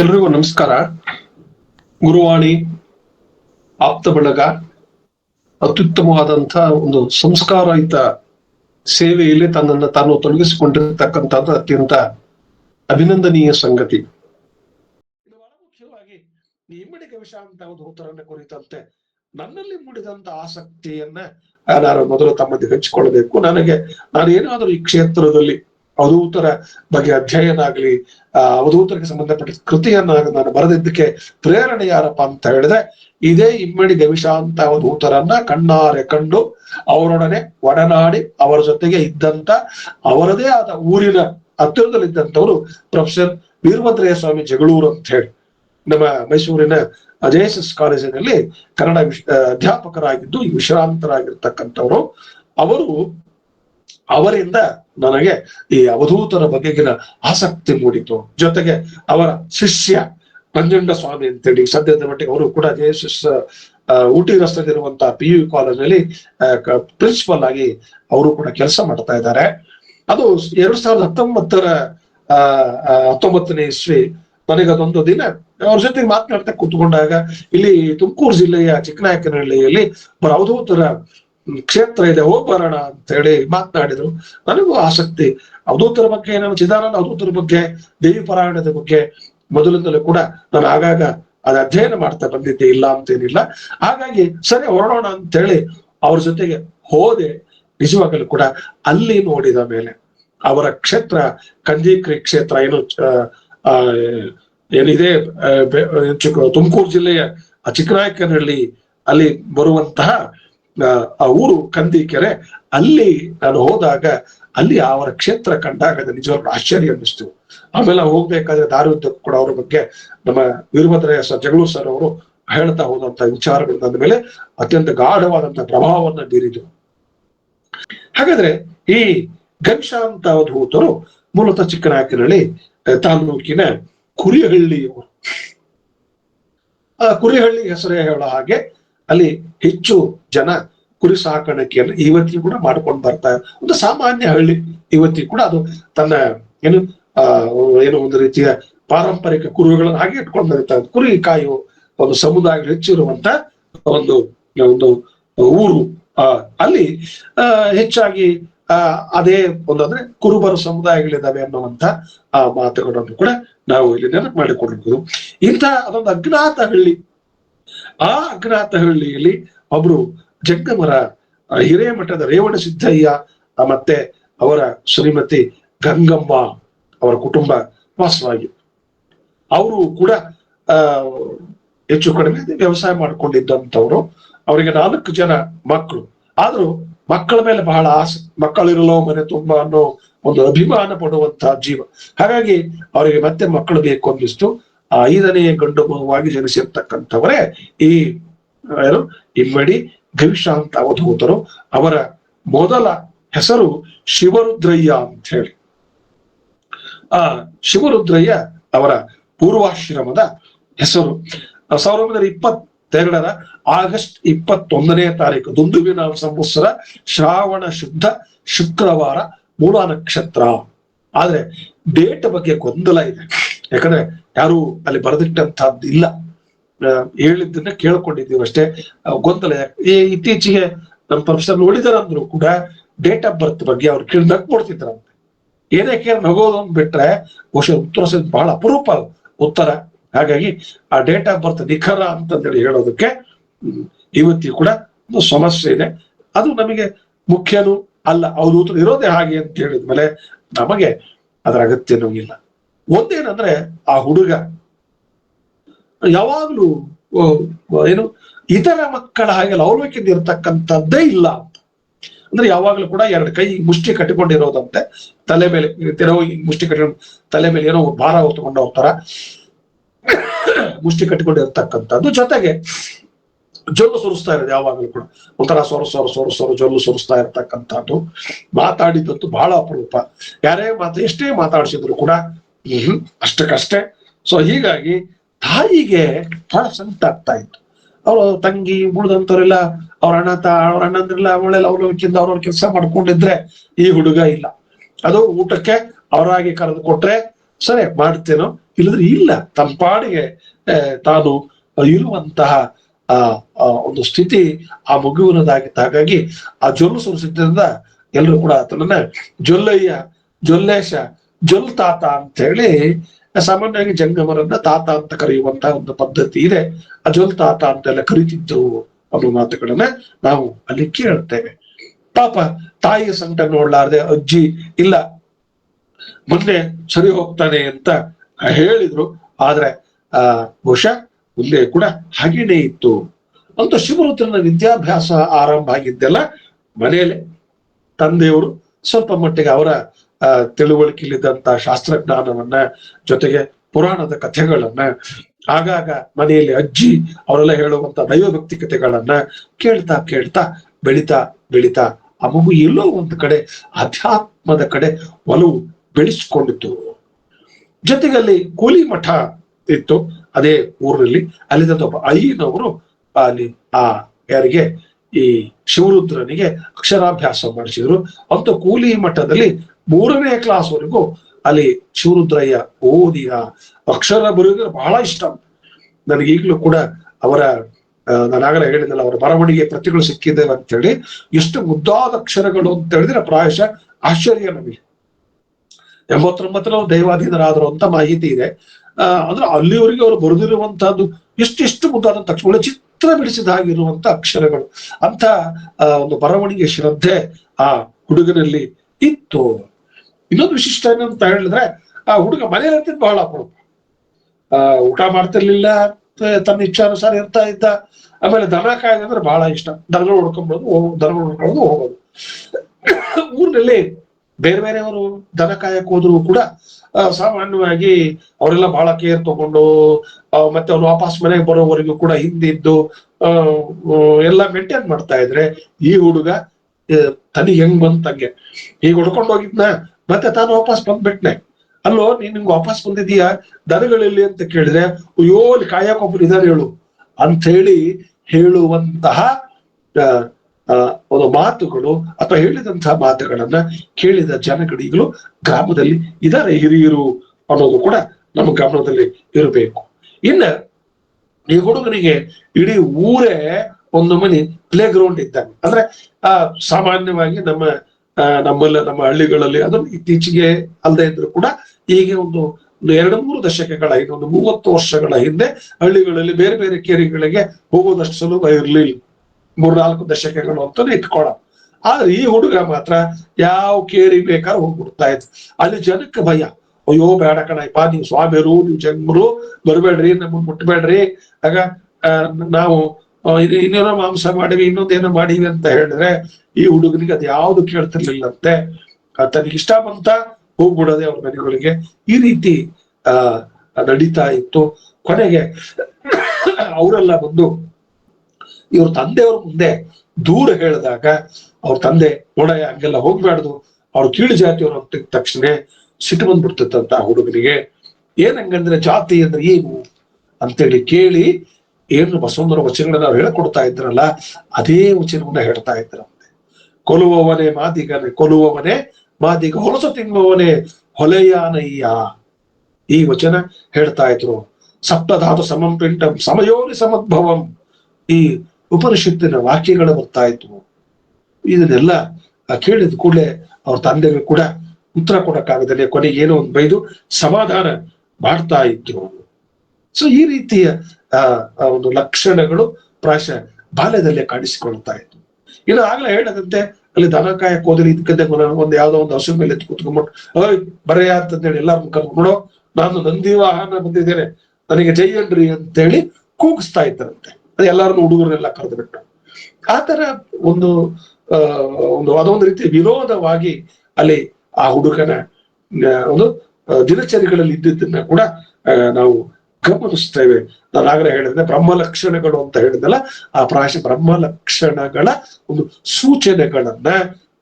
ಎಲ್ರಿಗೂ ನಮಸ್ಕಾರ. ಗುರುವಾಣಿ, ಆಪ್ತ ಬಳಗ, ಅತ್ಯುತ್ತಮವಾದಂಥ ಒಂದು ಸಂಸ್ಕಾರಯುತ ಸೇವೆಯಲ್ಲಿ ತನ್ನನ್ನು ತಾನು ತೊಡಗಿಸಿಕೊಂಡಿರ್ತಕ್ಕಂಥದ್ದು ಅತ್ಯಂತ ಅಭಿನಂದನೀಯ ಸಂಗತಿ. ಇದು ಬಹಳ ಮುಖ್ಯವಾಗಿ ಅಂತ ಒಂದು ಉತ್ತರನ್ನ ಕುರಿತಂತೆ ನನ್ನಲ್ಲಿ ಮೂಡಿದಂತ ಆಸಕ್ತಿಯನ್ನ ನಾನು ಮೊದಲು ತಮ್ಮಲ್ಲಿ ಹಂಚಿಕೊಳ್ಳಬೇಕು. ನನಗೆ ನಾನು ಏನಾದರೂ ಈ ಕ್ಷೇತ್ರದಲ್ಲಿ ಅವಧೂತರ ಬಗ್ಗೆ ಅಧ್ಯಯನ ಆಗಲಿ ಆ, ಅವಧೂತರಿಗೆ ಸಂಬಂಧಪಟ್ಟ ಕೃತಿಯನ್ನ ನಾನು ಬರೆದಿದ್ದಕ್ಕೆ ಪ್ರೇರಣೆ ಯಾರಪ್ಪ ಅಂತ ಹೇಳಿದ್ರೆ, ಇದೇ ಇಮ್ಮಡಿ ಗವಿಶಾಂತ ಅವಧೂತರನ್ನ ಕಣ್ಣಾರೆ ಕಂಡು ಅವರೊಡನೆ ಒಡನಾಡಿ ಅವರ ಜೊತೆಗೆ ಇದ್ದಂತ, ಅವರದೇ ಆದ ಊರಿನ ಹತ್ತಿರದಲ್ಲಿದ್ದಂಥವ್ರು ಪ್ರೊಫೆಸರ್ ವೀರಭದ್ರಯ್ಯ ಸ್ವಾಮಿ ಜಗಳೂರು ಅಂತ ಹೇಳಿ. ನಮ್ಮ ಮೈಸೂರಿನ ಅಜಯಸ್ ಕಾಲೇಜಿನಲ್ಲಿ ಕನ್ನಡ ವಿಶ್ ಅಧ್ಯಾಪಕರಾಗಿದ್ದು ವಿಶ್ರಾಂತರಾಗಿರ್ತಕ್ಕಂಥವ್ರು. ಅವರು ಅವರಿಂದ ನನಗೆ ಈ ಅವಧೂತರ ಬಗೆಗಿನ ಆಸಕ್ತಿ ಮೂಡಿತು. ಜೊತೆಗೆ ಅವರ ಶಿಷ್ಯ ನಂಜುಂಡ ಸ್ವಾಮಿ ಅಂತೇಳಿ ಸದ್ಯದ ಮಟ್ಟಿಗೆ ಅವರು ಕೂಡ ಜೆ ಊಟಿ ರಸ್ತೆಯಲ್ಲಿರುವಂತಹ ಪಿ ಯು ಕಾಲೇಜಲ್ಲಿ ಪ್ರಿನ್ಸಿಪಲ್ ಆಗಿ ಅವರು ಕೂಡ ಕೆಲಸ ಮಾಡ್ತಾ ಇದ್ದಾರೆ. ಅದು ಎರಡ್ ಸಾವಿರದ ಹತ್ತೊಂಬತ್ತರ ಹತ್ತೊಂಬತ್ತನೇ ಇಸ್ವಿ ನನಗದೊಂದು ದಿನ ಅವ್ರ ಜೊತೆಗೆ ಮಾತನಾಡ್ತಾ ಕೂತ್ಕೊಂಡಾಗ ಇಲ್ಲಿ ತುಮಕೂರು ಜಿಲ್ಲೆಯ ಚಿಕ್ಕನಾಯಕನಹಳ್ಳಿಯಲ್ಲಿ ಅವರು ಅವಧೂತರ ಕ್ಷೇತ್ರ ಇದೆ, ಹೋಗ್ ಬರೋಣ ಅಂತ ಹೇಳಿ ಮಾತನಾಡಿದ್ರು. ನನಗೂ ಆಸಕ್ತಿ. ಅವಧೂತರ ಬಗ್ಗೆ ನಾನು ಚಿದಾನಂದ ಅವಧೂತರ ಬಗ್ಗೆ, ದೇವಿ ಪರಾಯಣದ ಬಗ್ಗೆ ಮೊದಲಿಂದಲೂ ಕೂಡ ನಾನು ಆಗಾಗ ಅದ ಅಧ್ಯಯನ ಮಾಡ್ತಾ ಬಂದಿದ್ದೆ, ಇಲ್ಲ ಅಂತೇನಿಲ್ಲ. ಹಾಗಾಗಿ ಸರಿ, ಹೊರಡೋಣ ಅಂತ ಹೇಳಿ ಅವ್ರ ಜೊತೆಗೆ ಹೋದೆ. ನಿಜವಾಗಲೂ ಕೂಡ ಅಲ್ಲಿ ನೋಡಿದ ಮೇಲೆ ಅವರ ಕ್ಷೇತ್ರ ಕಂದೀಕ್ರಿ ಕ್ಷೇತ್ರ ಏನು ಏನಿದೆ ತುಮಕೂರು ಜಿಲ್ಲೆಯ ಚಿಕ್ಕನಾಯಕನಹಳ್ಳಿ ಅಲ್ಲಿ ಬರುವಂತಹ ಆ, ಊರು ಕಂದೀಕೆರೆ ಅಲ್ಲಿ ನಾನು ಹೋದಾಗ ಅಲ್ಲಿ ಅವರ ಕ್ಷೇತ್ರ ಕಂಡಾಗ ನಿಜವಾಗ್ಲೂ ಆಶ್ಚರ್ಯ ಅನ್ನಿಸ್ತು. ಆಮೇಲೆ ಹೋಗ್ಬೇಕಾದ್ರೆ ದಾರಿ ಉದ್ದಕ್ಕೂ ಕೂಡ ಅವ್ರ ಬಗ್ಗೆ ನಮ್ಮ ವೀರಭದ್ರಯ್ಯ ಸರ್ ಜಗಳೂರು ಸರ್ ಅವರು ಹೇಳ್ತಾ ಹೋದಂತ ವಿಚಾರಗಳು ಬಂದ ಮೇಲೆ ಅತ್ಯಂತ ಗಾಢವಾದಂತ ಪ್ರಭಾವವನ್ನ ಬೀರಿದ್ರು. ಹಾಗಾದ್ರೆ ಈ ಘನಶಾಂತ ಅವಧೂತರು ಮೂಲತಃ ಚಿಕ್ಕನಾಯಕನಹಳ್ಳಿ ತಾಲೂಕಿನ ಕುರಿಹಳ್ಳಿಯವರು. ಆ ಕುರಿಹಳ್ಳಿ ಹೆಸರೇ ಹೇಳೋ ಹಾಗೆ ಅಲ್ಲಿ ಹೆಚ್ಚು ಜನ ಕುರಿ ಸಾಕಾಣಿಕೆಯನ್ನು ಇವತ್ತಿಗೂ ಕೂಡ ಮಾಡ್ಕೊಂಡು ಬರ್ತಾ ಒಂದು ಸಾಮಾನ್ಯ ಹಳ್ಳಿ ಇವತ್ತಿಗೂ ಕೂಡ ಅದು ತನ್ನ ಏನು ಏನು ಒಂದು ರೀತಿಯ ಪಾರಂಪರಿಕ ಕುರುಗಳನ್ನ ಹಾಗೆ ಇಟ್ಕೊಂಡು ಬರುತ್ತೆ ಕುರಿ ಕಾಯುವ ಒಂದು ಸಮುದಾಯ ಹೆಚ್ಚಿರುವಂತ ಒಂದು ಒಂದು ಊರು ಅಲ್ಲಿ ಹೆಚ್ಚಾಗಿ ಅದೇ ಒಂದು ಅಂದ್ರೆ ಕುರುಬರ ಸಮುದಾಯಗಳಿದ್ದಾವೆ ಅನ್ನುವಂತ ಆ ಮಾತುಗಳನ್ನು ಕೂಡ ನಾವು ಇಲ್ಲಿ ನೆನಪು ಮಾಡಿಕೊಂಡಿರ್ಬೋದು. ಇಂತಹ ಅದೊಂದು ಅಜ್ಞಾತ ಹಳ್ಳಿ. ಆ ಅಜ್ಞಾತ ಹಳ್ಳಿಯಲ್ಲಿ ಒಬ್ರು ಜಂಗಮರ ಹಿರೇಮಠದ ರೇವಣ ಸಿದ್ದಯ್ಯ ಮತ್ತೆ ಅವರ ಶ್ರೀಮತಿ ಗಂಗಮ್ಮ ಅವರ ಕುಟುಂಬ ವಾಸವಾಗಿ ಅವರು ಕೂಡ ಹೆಚ್ಚು ಕಡಿಮೆ ವ್ಯವಸಾಯ ಮಾಡ್ಕೊಂಡಿದ್ದಂಥವ್ರು. ಅವರಿಗೆ ನಾಲ್ಕು ಜನ ಮಕ್ಕಳು. ಆದ್ರೂ ಮಕ್ಕಳ ಮೇಲೆ ಬಹಳ ಆಸೆ. ಮಕ್ಕಳಿರಲೋ ಮನೆ ತುಂಬಾ ಅನ್ನೋ ಒಂದು ಅಭಿಮಾನ ಪಡುವಂತಹ ಜೀವ. ಹಾಗಾಗಿ ಅವರಿಗೆ ಮತ್ತೆ ಮಕ್ಕಳು ಬೇಕು ಅನ್ನಿಸ್ತು. ಆ, ಐದನೇ ಗಂಡು ಮಗುವಾಗಿ ಜನಿಸಿರ್ತಕ್ಕಂಥವರೇ ಈ ಇಮ್ಮಡಿ ಗವಿಶಾಂತ ಅವಧೂತರು ಅವರ ಮೊದಲ ಹೆಸರು ಶಿವರುದ್ರಯ್ಯ ಅಂತ ಹೇಳಿ. ಆ ಶಿವರುದ್ರಯ್ಯ ಅವರ ಪೂರ್ವಾಶ್ರಮದ ಹೆಸರು. ಸಾವಿರದ ಒಂಬೈನೂರ ಇಪ್ಪತ್ತೆರಡರ ಆಗಸ್ಟ್ ಇಪ್ಪತ್ತೊಂದನೇ ತಾರೀಕು ದುಂದುವಿನ ಸಂವತ್ಸರ ಶ್ರಾವಣ ಶುದ್ಧ ಶುಕ್ರವಾರ ಮೂಲ ನಕ್ಷತ್ರ. ಆದ್ರೆ ಡೇಟ್ ಬಗ್ಗೆ ಗೊಂದಲ ಇದೆ. ಯಾಕಂದ್ರೆ ಯಾರು ಅಲ್ಲಿ ಬರೆದಿಟ್ಟಂತಹದ್ದು ಇಲ್ಲ ಹೇಳಿದ್ದನ್ನ ಕೇಳ್ಕೊಂಡಿದ್ದೀವಿ ಅಷ್ಟೇ. ಗೊಂದಲ ಇತ್ತೀಚೆಗೆ ನಮ್ಮ ಪ್ರೊಫೆಸರ್ ನೋಡಿದಾರಂದ್ರು ಕೂಡ ಡೇಟ್ ಆಫ್ ಬರ್ತ್ ಬಗ್ಗೆ ಅವ್ರು ಕೇಳಿ ನಗ್ಕೊಡ್ತಿದ್ರಂತೆ ಏನೇ ಕೇಳಿ ನಗೋದು ಅಂತ ಬಿಟ್ರೆ ಬಹುಶಃ ಉತ್ತರ ಬಹಳ ಅಪರೂಪ ಉತ್ತರ. ಹಾಗಾಗಿ ಆ ಡೇಟ್ ಆಫ್ ಬರ್ತ್ ನಿಖರ ಅಂತಂದೇಳಿ ಹೇಳೋದಕ್ಕೆ ಇವತ್ತಿ ಕೂಡ ಒಂದು ಸಮಸ್ಯೆ ಇದೆ. ಅದು ನಮಗೆ ಮುಖ್ಯನೂ ಅಲ್ಲ, ಅವ್ರ ಉತ್ತರ ಇರೋದೇ ಹಾಗೆ ಅಂತ ಹೇಳಿದ್ಮೇಲೆ ನಮಗೆ ಅದರ ಅಗತ್ಯನೂ ಇಲ್ಲ. ಒಂದೇನಂದ್ರೆ ಆ ಹುಡುಗ ಯಾವಾಗ್ಲೂ ಏನು, ಇತರ ಮಕ್ಕಳ ಹಾಗೆ ಲೌಲ್ಯದಿಂದ ಇರ್ತಕ್ಕಂಥದ್ದೇ ಇಲ್ಲ ಅಂದ್ರೆ ಯಾವಾಗ್ಲೂ ಕೂಡ ಎರಡು ಕೈ ಮುಷ್ಟಿ ಕಟ್ಟಿಕೊಂಡಿರೋದಂತೆ. ತಲೆ ಮೇಲೆ, ತೆರವು ಮುಷ್ಟಿ ಕಟ್ಟಿಕೊಂಡು ತಲೆ ಮೇಲೆ ಏನೋ ಭಾರ ಹೊತ್ತುಕೊಂಡು ಹೋಗ್ತಾರ. ಮುಷ್ಟಿ ಕಟ್ಟಿಕೊಂಡಿರ್ತಕ್ಕಂಥದ್ದು. ಜೊತೆಗೆ, ಜೊಲ್ಲು ಸುರಿಸ್ತಾ ಇರೋದು ಯಾವಾಗಲೂ ಕೂಡ. ಒಂಥರ ಸೊರ ಸೊರ ಸೊರ ಸೊರ, ಜೊಲ್ಲು ಸುರಿಸ್ತಾ ಇರ್ತಕ್ಕಂಥದ್ದು. ಮಾತಾಡಿದಂತೂ ಬಹಳ ಅಪರೂಪ. ಯಾರೇ ಮಾತು, ಎಷ್ಟೇ ಮಾತಾಡಿಸಿದ್ರು ಕೂಡ, ಹ್ಮ್, ಅಷ್ಟಕ್ಕಷ್ಟೇ. ಸೊ ಹೀಗಾಗಿ ತಾಯಿಗೆ ಬಹಳ ಸಂಕಟ ಆಗ್ತಾ ಇತ್ತು ಅವಳು ತಂಗಿ ಉಳಿದಂತವ್ರೆಲ್ಲ ಅವ್ರ ಅಣ್ಣ ತ, ಅವ್ರ ಅಣ್ಣಂದ್ರೆಲ್ಲ ಅವಳೆಲ್ಲ ಅವ್ರಿಂದ ಅವ್ರವ್ರ ಕೆಲಸ ಮಾಡ್ಕೊಂಡಿದ್ರೆ ಈ ಹುಡುಗ ಇಲ್ಲ. ಅದು ಊಟಕ್ಕೆ ಅವರಾಗಿ ಕರೆದು ಕೊಟ್ರೆ, ಸರಿ ಮಾಡ್ತೇನೋ, ಇಲ್ಲದ್ರೆ ಇಲ್ಲ ತನ್ನ ಪಾಡಿಗೆ ತಾನು ಇರುವಂತಹ, ಆ ಆ, ಒಂದು ಸ್ಥಿತಿ ಆ ಮಗುವಿನದಾಗಿತ್ತು ಹಾಗಾಗಿ ಆ ಜೊಲ್ಲು ಸುರಿಸಿದ್ದರಿಂದ ಎಲ್ಲರೂ ಕೂಡ ಆತನನ್ನ ಜೊಲ್ಲಯ್ಯ, ಜೊಲ್ಲೇಶ ಜೊಲ್ ತಾತ ಅಂತ ಹೇಳಿ ಸಾಮಾನ್ಯವಾಗಿ ಜಂಗಮರನ್ನ ತಾತ ಅಂತ ಕರೆಯುವಂತ ಒಂದು ಪದ್ಧತಿ ಇದೆ. ಅಜೋಲ್ ತಾತ ಅಂತ ಅಂತೆಲ್ಲ ಕರೀತಿದ್ರು ಅನ್ನೋ ಮಾತುಗಳನ್ನ ನಾವು ಅಲ್ಲಿ ಕೇಳ್ತೇವೆ. ಪಾಪ ತಾಯಿಯ ಸಂಕಟ ನೋಡ್ಲಾರ್ದೆ ಅಜ್ಜಿ, ಇಲ್ಲ, ಮೊನ್ನೆ ಸರಿ ಹೋಗ್ತಾನೆ ಅಂತ ಹೇಳಿದ್ರು. ಆದ್ರೆ, ಆ, ಬಹುಶಃ ಮುಂದೆ ಕೂಡ ಹಾಗೇನೇ ಇತ್ತು. ಅಂತ ಶಿವರುದ್ರನ ವಿದ್ಯಾಭ್ಯಾಸ ಆರಂಭ ಆಗಿದ್ದೆಲ್ಲ ಮನೆಯಲ್ಲೇ. ತಂದೆಯವರು ಸ್ವಲ್ಪ ಮಟ್ಟಿಗೆ ಅವರ ಆ, ತಿಳುವಳಿಕೆಯಲ್ಲಿದ್ದಂತ ಶಾಸ್ತ್ರಜ್ಞಾನವನ್ನ ಜೊತೆಗೆ ಪುರಾಣದ ಕಥೆಗಳನ್ನ ಆಗಾಗ ಮನೆಯಲ್ಲಿ ಅಜ್ಜಿ ಅವರೆಲ್ಲ ಹೇಳುವಂತ ದೈವಭಕ್ತಿ ಕಥೆಗಳನ್ನ ಕೇಳ್ತಾ ಕೇಳ್ತಾ ಬೆಳಿತಾ ಬೆಳಿತಾ ಆ ಮಗು ಎಲ್ಲೋ ಒಂದು ಕಡೆ ಅಧ್ಯಾತ್ಮದ ಕಡೆ ಒಲವು ಬೆಳೆಸಿಕೊಂಡಿತು ಜೊತೆಗೆ ಅಲ್ಲಿ ಕೂಲಿ ಮಠ ಇತ್ತು ಅದೇ ಊರಿನಲ್ಲಿ. ಅಲ್ಲಿದ್ದ ಒಬ್ಬ ಅಯ್ಯನವರು ಅಲ್ಲಿ ಆ ಯಾರಿಗೆ ಈ ಶಿವರುದ್ರನಿಗೆ ಅಕ್ಷರಾಭ್ಯಾಸ ಮಾಡಿಸಿದ್ರು. ಅಂತ ಕೂಲಿ ಮಠದಲ್ಲಿ ಮೂರನೇ ಕ್ಲಾಸ್ ವರೆಗೂ ಅಲ್ಲಿ ಶಿವರುದ್ರಯ್ಯ ಓದಿಯ ಆ ಅಕ್ಷರ ಬರೆಯೋದು ಬಹಳ ಇಷ್ಟ. ನನಗೆ ಈಗಲೂ ಕೂಡ ಅವರ ನಾನು ಆಗಲೇ ಅವರ ಬರವಣಿಗೆ ಪ್ರತಿಗಳು ಸಿಕ್ಕಿದ್ದೇವೆ ಅಂತ ಹೇಳಿ ಎಷ್ಟು ಮುದ್ದಾದ ಅಕ್ಷರಗಳು ಅಂತ ಹೇಳಿದ್ರೆ ಪ್ರಾಯಶಃ ಆಶ್ಚರ್ಯ ನಮಗೆ. ಎಂಬತ್ತೊಂಬತ್ತರಲ್ಲೂ ದೈವಾಧೀನರಾದರು ಅಂತ ಮಾಹಿತಿ ಇದೆ. ಅಂದ್ರೆ ಅಲ್ಲಿವರೆಗೆ ಅವರು ಬರೆದಿರುವಂತಹದ್ದು ಎಷ್ಟೆಷ್ಟು ತಕ್ಷಣ ಅಕ್ಷರಗಳು ಚಿತ್ರ ಬಿಡಿಸಿದ ಹಾಗಿರುವಂತ ಅಕ್ಷರಗಳು. ಅಂತ ಒಂದು ಬರವಣಿಗೆ ಶ್ರದ್ಧೆ ಆ ಹುಡುಗನಲ್ಲಿ ಇತ್ತು. ಇನ್ನೊಂದು ವಿಶಿಷ್ಟ ಏನಂತ ಹೇಳಿದ್ರೆ, ಆ ಹುಡುಗ ಮನೆಯಲ್ಲಿ ಬಹಳ ಅಪರೂಪ. ಆ, ಊಟ ಮಾಡ್ತಿರ್ಲಿಲ್ಲ ತನ್ನ ಇಚ್ಛಾನುಸಾರ ಇರ್ತಾ ಇದ್ದ. ಆಮೇಲೆ ದನ ಕಾಯ್ದಂದ್ರೆ ಬಹಳ ಇಷ್ಟ. ದನಗಳು ಹೊಡ್ಕೊಂಡ್ಬರೋದು ಹೋಗೋದು ದನಗಳು ಹೊಡ್ಕೊಳ್ಳೋದು ಹೋಗೋದು. ಊರಿನಲ್ಲಿ ಬೇರೆ ಬೇರೆಯವರು ದನ ಕಾಯಕ್ಕೆ ಹೋದ್ರು ಕೂಡ ಸಾಮಾನ್ಯವಾಗಿ ಅವರೆಲ್ಲ ಬಹಳ ಕೇರ್ ತಗೊಂಡು ಮತ್ತೆ ಅವ್ರು ವಾಪಸ್ ಮನೆಗೆ ಬರೋವರೆಗೂ ಕೂಡ ಹಿಂದಿದ್ದು ಎಲ್ಲ ಮೇಂಟೈನ್ ಮಾಡ್ತಾ ಇದ್ರೆ ಈ ಹುಡುಗ ತನಿ ಹೆಂಗ್ ಬಂತಂಗೆ ಈಗ ಹೊಡ್ಕೊಂಡು ಹೋಗಿದ್ನ, ಮತ್ತೆ ತಾನು ವಾಪಸ್ ಬಂದ್ಬಿಟ್ನೆ. ಅಲ್ಲೋ, ನೀನ್ ನಿಂಗೆ ವಾಪಸ್ ಬಂದಿದೀಯಾ? ದನಗಳಲ್ಲಿ ಅಂತ ಕೇಳಿದ್ರೆ, ಅಯ್ಯೋ, ಅಲ್ಲಿ ಕಾಯಕ್ ಒಬ್ರು ಇದಾರೆ ಹೇಳು. ಅಂತ ಹೇಳಿ ಹೇಳುವಂತಹ ಒಂದು ಮಾತುಗಳು ಅಥವಾ ಹೇಳಿದಂತಹ ಮಾತುಗಳನ್ನ ಕೇಳಿದ ಜನಗಳಿಗಲು ಗ್ರಾಮದಲ್ಲಿ ಇದಾರೆ ಹಿರಿಯರು ಅನ್ನೋದು ಕೂಡ ನಮ್ಮ ಗಮನದಲ್ಲಿ ಇರಬೇಕು. ಇನ್ನ ಈ ಹುಡುಗನಿಗೆ ಇಡೀ ಊರೇ ಒಂದು ಮನಿ ಪ್ಲೇ ಗ್ರೌಂಡ್ ಇದ್ದಂಗೆ. ಅಂದ್ರೆ, ಆ, ಸಾಮಾನ್ಯವಾಗಿ ನಮ್ಮ ನಮ್ಮಲ್ಲ, ನಮ್ಮ ಹಳ್ಳಿಗಳಲ್ಲಿ ಅದು ಇತ್ತೀಚೆಗೆ ಅಲ್ಲದೆ ಇದ್ರು ಕೂಡ ಈಗ ಒಂದು ಒಂದು ಎರಡು, ಮೂರು ದಶಕಗಳ ಹಿಂದೆ, ಒಂದು ಮೂವತ್ತು ವರ್ಷಗಳ ಹಿಂದೆ ಹಳ್ಳಿಗಳಲ್ಲಿ ಬೇರೆ ಬೇರೆ ಕೇರಿಗಳಿಗೆ ಹೋಗೋದಷ್ಟು ಸುಲಭ ಇರ್ಲಿಲ್ಲ. ಮೂರ್ನಾಲ್ಕು ದಶಕಗಳು ಅಂತಾನೆ ಇಟ್ಕೊಳ ಆದ್ರೆ ಈ ಹುಡುಗ ಮಾತ್ರ ಯಾವ ಕೇರಿ ಬೇಕಾದ್ರೆ ಹೋಗ್ಬಿಡ್ತಾ ಇತ್ತು ಅಲ್ಲಿ ಜನಕ್ಕೆ ಭಯ. ಅಯ್ಯೋ, ಬೇಡ ಕಣಪ್ಪ ನೀವು ಸ್ವಾಮಿಯರು, ನೀವು ಜನ್ಮರು, ಬರಬೇಡ್ರಿ, ನಮ್ಮನ್ನು ಮುಟ್ಬೇಡ್ರಿ. ಆಗ ನಾವು ಇನ್ನೇನೋ ಮಾಂಸ ಮಾಡಿವಿ, ಇನ್ನೊಂದೇನೋ ಮಾಡಿವಿ ಅಂತ ಹೇಳಿದ್ರೆ ಈ ಹುಡುಗನಿಗೆ ಅದು ಯಾವ್ದು ಕೇಳ್ತಿರ್ಲಿಲ್ಲಂತೆ. ತನಗೆ ಇಷ್ಟ ಬಂತ ಹೋಗ್ಬಿಡೋದೆ ಅವ್ರ ಮನೆಗಳಿಗೆ. ಈ ರೀತಿ, ಆ, ನಡೀತಾ ಇತ್ತು. ಕೊನೆಗೆ, ಅವರೆಲ್ಲ ಬಂದು ಇವ್ರ ತಂದೆಯವ್ರ ಮುಂದೆ ದೂರ ಹೇಳಿದಾಗ ಅವ್ರ ತಂದೆ, ನೋಡಯ್ಯ, ಹಂಗೆಲ್ಲ ಹೋಗ್ಬಾರ್ದು ಅವ್ರ ಕೀಳು ಜಾತಿಯವ್ರು ಅಂತ ತಕ್ಷಣ ಸಿಟ್ಟು ಬಂದ್ಬಿಡ್ತಿತ್ತಂತ ಆ ಹುಡುಗನಿಗೆ. ಏನ್ ಹಂಗಂದ್ರೆ ಜಾತಿ ಅಂದ್ರೆ ಏನು? ಅಂತೇಳಿ ಕೇಳಿ, ಏನು ಬಸವಣ್ಣರ ವಚನಗಳನ್ನ ಅವ್ರು ಹೇಳ್ಕೊಡ್ತಾ ಇದ್ರಲ್ಲ, ಅದೇ ವಚನವನ್ನ ಹೇಳ್ತಾ ಇದ್ರಂತೆ. ಕೊಲುವವನೇ ಮಾದಿಗನೆ, ಕೊಲುವವನೇ ಮಾದಿಗ, ಹೊಲಸು ತಿನ್ನುವವನೇ ಹೊಲೆಯಾನಯ್ಯ. ಈ ವಚನ ಹೇಳ್ತಾ ಇದ್ರು. ಸಪ್ತಧಾತು ಸಮಂ ಪಿಂಟಂ ಸಮಯೋನಿ ಸಮದ್ಭವಂ ಈ ಉಪನಿಷತ್ತಿನ ವಾಕ್ಯಗಳು ಬರ್ತಾ ಇತ್ತು. ಇದನ್ನೆಲ್ಲ ಕೇಳಿದ ಕೂಡಲೇ ಅವ್ರ ತಂದೆಗೆ ಕೂಡ ಉತ್ತರ ಕೊಡಕ್ಕಾಗದಲ್ಲೇ ಕೊನೆಗೆ ಏನೋ ಒಂದು ಬೈದು ಸಮಾಧಾನ ಮಾಡ್ತಾ ಇದ್ರು. ಸೊ ಈ ರೀತಿಯ, ಆ ಒಂದು ಲಕ್ಷಣಗಳು ಪ್ರಾಯಶಃ ಬಾಲ್ಯದಲ್ಲೇ ಕಾಣಿಸಿಕೊಳ್ತಾ ಇತ್ತು. ಇನ್ನು ಆಗ್ಲೇ ಹೇಳದಂತೆ, ಅಲ್ಲಿ ದನ ಕಾಯಕ್ ಹೋದ್ರೆ ಒಂದು ಯಾವ್ದೋ ಒಂದು ಹಸು ಮೇಲೆ ಕುತ್ಕೊಂಡ್ಬಿಟ್ಟು, ಓಯ್ ಬರೆಯ ಅಂತಂದೇಳಿ ಎಲ್ಲಾರು ಕರ್ಕೊಂಡು ನಾನು ನಂದಿ ವಾಹನ ಬಂದಿದ್ದೇನೆ. ನನಗೆ ಅಂತ ಅಂತೇಳಿ ಕೂಗಿಸ್ತಾ ಇದ್ದಾರಂತೆ. ಅದು ಹುಡುಗರನ್ನೆಲ್ಲ ಕರೆದು ಬಿಟ್ಟು ಆ ತರ ಒಂದು ಒಂದು ಅದೊಂದು ರೀತಿ ವಿರೋಧವಾಗಿ ಅಲ್ಲಿ ಆ ಹುಡುಗನ ಒಂದು ದಿನಚರಿಗಳಲ್ಲಿ ಇದ್ದಿದ್ದನ್ನ ಕೂಡ ನಾವು ಗಮನಿಸ್ತೇವೆ ನಾನು ಆಗಲೇ ಹೇಳಿದ್ರೆ ಬ್ರಹ್ಮ ಲಕ್ಷಣಗಳು ಅಂತ ಹೇಳಿದಲ್ಲ ಆ ಪ್ರಾಯಶಃ ಬ್ರಹ್ಮ ಲಕ್ಷಣಗಳ ಒಂದು ಸೂಚನೆಗಳನ್ನ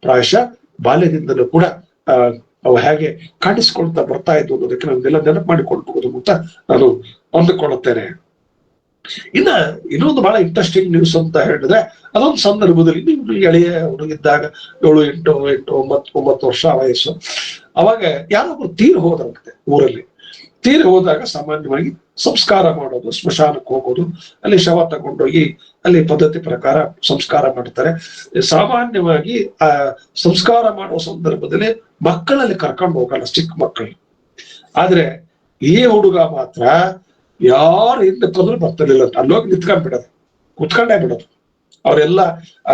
ಪ್ರಾಯಶಃ ಬಾಲ್ಯದಿಂದಲೂ ಕೂಡ ಅವು ಹೇಗೆ ಕಾಣಿಸ್ಕೊಳ್ತಾ ಬರ್ತಾ ಇದ್ವು ಅನ್ನೋದಕ್ಕೆ ನಮ್ದೆಲ್ಲ ನೆನಪು ಮಾಡಿಕೊಳ್ಬಹುದು ಅಂತ ನಾನು ಅಂದುಕೊಳ್ಳುತ್ತೇನೆ. ಇನ್ನ ಇನ್ನೊಂದು ಬಹಳ ಇಂಟ್ರೆಸ್ಟಿಂಗ್ ನ್ಯೂಸ್ ಅಂತ ಹೇಳಿದ್ರೆ, ಅದೊಂದು ಸಂದರ್ಭದಲ್ಲಿ ನೀವು ಎಳೆಯ ಹುಡುಗಿದ್ದಾಗ ಏಳು, ಎಂಟು ಎಂಟು, ಒಂಬತ್ತು ಒಂಬತ್ತು ವರ್ಷ ವಯಸ್ಸು. ಅವಾಗ ಯಾರೊಬ್ಬರು ತೀರ್ ಹೋದ್ರಂತೆ ಊರಲ್ಲಿ. ತೀರಿ ಹೋದಾಗ ಸಾಮಾನ್ಯವಾಗಿ ಸಂಸ್ಕಾರ ಮಾಡೋದು, ಸ್ಮಶಾನಕ್ಕೆ ಹೋಗೋದು, ಅಲ್ಲಿ ಶವ ತಗೊಂಡೋಗಿ ಅಲ್ಲಿ ಪದ್ಧತಿ ಪ್ರಕಾರ ಸಂಸ್ಕಾರ ಮಾಡ್ತಾರೆ. ಸಾಮಾನ್ಯವಾಗಿ, ಆ, ಸಂಸ್ಕಾರ ಮಾಡುವ ಸಂದರ್ಭದಲ್ಲಿ ಮಕ್ಕಳಲ್ಲಿ ಕರ್ಕೊಂಡು ಹೋಗಲ್ಲ ಚಿಕ್ಕ ಮಕ್ಕಳು. ಆದ್ರೆ, ಈ ಹುಡುಗ ಮಾತ್ರ ಯಾರು ಬಂದ್ರು ಬರ್ತಿರ್ಲಿಲ್ಲ ಅಲ್ಲೋಗಿ ನಿಂತ್ಕೊಂಡ್ ಬಿಡೋದು ಕುತ್ಕೊಂಡೇ ಬಿಡೋದು. ಅವರೆಲ್ಲ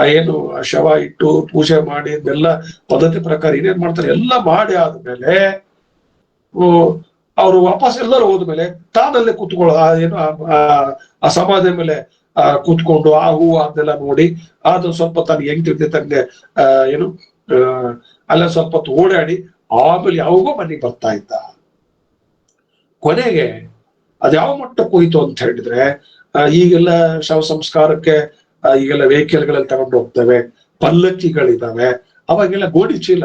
ಏನು, ಶವ ಇಟ್ಟು ಪೂಜೆ ಮಾಡಿ, ಇದೆಲ್ಲ ಪದ್ಧತಿ ಪ್ರಕಾರ ಏನೇನ್ ಮಾಡ್ತಾರೆ, ಎಲ್ಲ ಮಾಡಿ ಆದ್ಮೇಲೆ ಅವರು ವಾಪಸ್ ಎಲ್ಲರೂ ಹೋದ್ಮೇಲೆ ತಾನಲ್ಲೇ ಕುತ್ಕೊಳ್ಳೋ, ಆ, ಏನು, ಆ- ಸಮಾಧಿ ಮೇಲೆ, ಆ, ಕೂತ್ಕೊಂಡು ಆ ಹೂ ಅದನ್ನೆಲ್ಲ ನೋಡಿ ಅದು ಸ್ವಲ್ಪ ತನ್ನ ಹೆಂಗ್ ತಿಳಿತಂಗೆ ಆ, ಏನು ಅಲ್ಲ ಸ್ವಲ್ಪ ಓಡಾಡಿ ಆಮೇಲೆ ಯಾವಾಗೋ ಮನೆಗೆ ಬರ್ತಾ ಇದ್ದ. ಕೊನೆಗೆ ಅದ್ಯಾವ ಮಟ್ಟಕ್ಕೆ ಹೋಯಿತು ಅಂತ ಹೇಳಿದ್ರೆ ಈಗೆಲ್ಲ ಶವ ಸಂಸ್ಕಾರಕ್ಕೆ ಈಗೆಲ್ಲ ವೆಹಿಕಲ್ಗಳಲ್ಲಿ ತಗೊಂಡು ಹೋಗ್ತೇವೆ, ಪಲ್ಲಕ್ಕಿಗಳಿದಾವೆ, ಅವಾಗೆಲ್ಲ ಗೋಡಿ ಚೀಲ